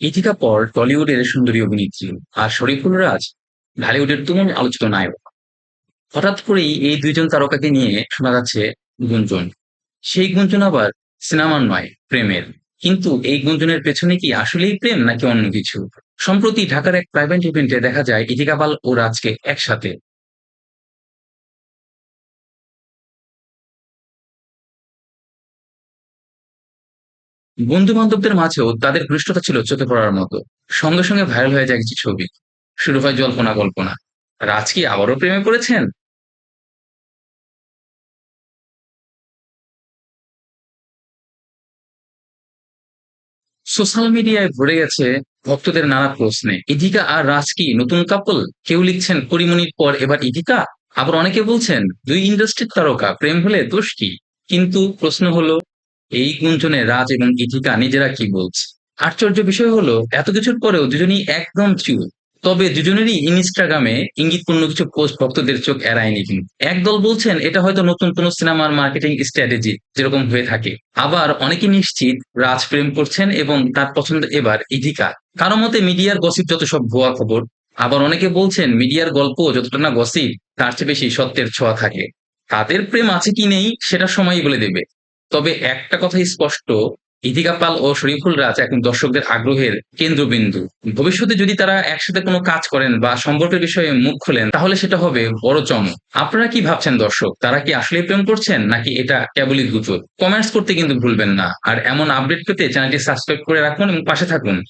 ইথিকা পর টলিউডের সুন্দরী অভিনেত্রী আর শরীফুল রাজ ঢালিউডের তুমুল আলোচিত নায়ক। হঠাৎ করেই এই দুইজন তারকাকে নিয়ে শোনা যাচ্ছে গুঞ্জন। সেই গুঞ্জন আবার সিনেমার নয়, প্রেমের। কিন্তু এই গুঞ্জনের পেছনে কি আসলেই প্রেম নাকি অন্য কিছু? সম্প্রতি ঢাকার এক প্রাইভেট ইভেন্টে দেখা যায় ইথিকা পাল ও রাজকে একসাথে। বন্ধু বান্ধবদের মাঝেও তাদের ঘনিষ্ঠতা ছিল চোখে পড়ার মতো। সঙ্গে সঙ্গে ভাইরাল হয়ে যায় কিছু ছবি। শুরু হয় জল্পনা কল্পনা। রাজ কি আবারও প্রেমে পড়েছেন? সোশ্যাল মিডিয়ায় ভরে গেছে ভক্তদের নানা প্রশ্নে, ইধিকা আর রাজ কি নতুন কাপল কেউ লিখছেন পরিমণির পর এবার ইধিকা? আবার অনেকে বলছেন, দুই ইন্ডাস্ট্রির তারকা, প্রেম হলে দোষ কি? কিন্তু প্রশ্ন হলো এই গুঞ্জনে রাজ এবং ইথিকা নিজেরা কি বলছে? আশ্চর্য বিষয় হলো, এত কিছুর পরেও দুজনই একদম চুপ তবে দুজনেরই ইনস্টাগ্রামে ইঙ্গিতপূর্ণ কিছু পোস্ট ভক্তদের চোখ এড়ায়নি কিন্তু। একদল বলছেন, এটা হয়তো নতুন কোন সিনেমার মার্কেটিং স্ট্র্যাটেজি যেরকম হয়ে থাকে। আবার অনেকে নিশ্চিত রাজ প্রেম করছেন এবং তার পছন্দ এবার ইথিকা কারও মতে মিডিয়ার গসিপ যত সব ভুয়া খবর, আবার অনেকে বলছেন মিডিয়ার গল্প যতটা না গসিপ তার চেয়ে বেশি সত্যের ছোঁয়া থাকে। তাদের প্রেম আছে কি নেই, সেটা সময়ই বলে দেবে। তবে একটা কথাই স্পষ্ট ইথিকা পাল ও শরীফুল রাজ এখন দর্শকদের আগ্রহের কেন্দ্রবিন্দু। ভবিষ্যতে যদি তারা একসাথে কোনো কাজ করেন বা সম্পর্কের বিষয়ে মুখ খোলেন, তাহলে সেটা হবে বড় চমক। আপনারা কি ভাবছেন দর্শক? তারা কি আসলে প্রেম করছেন, নাকি এটা কেবলই গুজব কমেন্টস করতে কিন্তু ভুলবেন না। আর এমন আপডেট পেতে চ্যানেলটি সাবস্ক্রাইব করে রাখুন এবং পাশে থাকুন।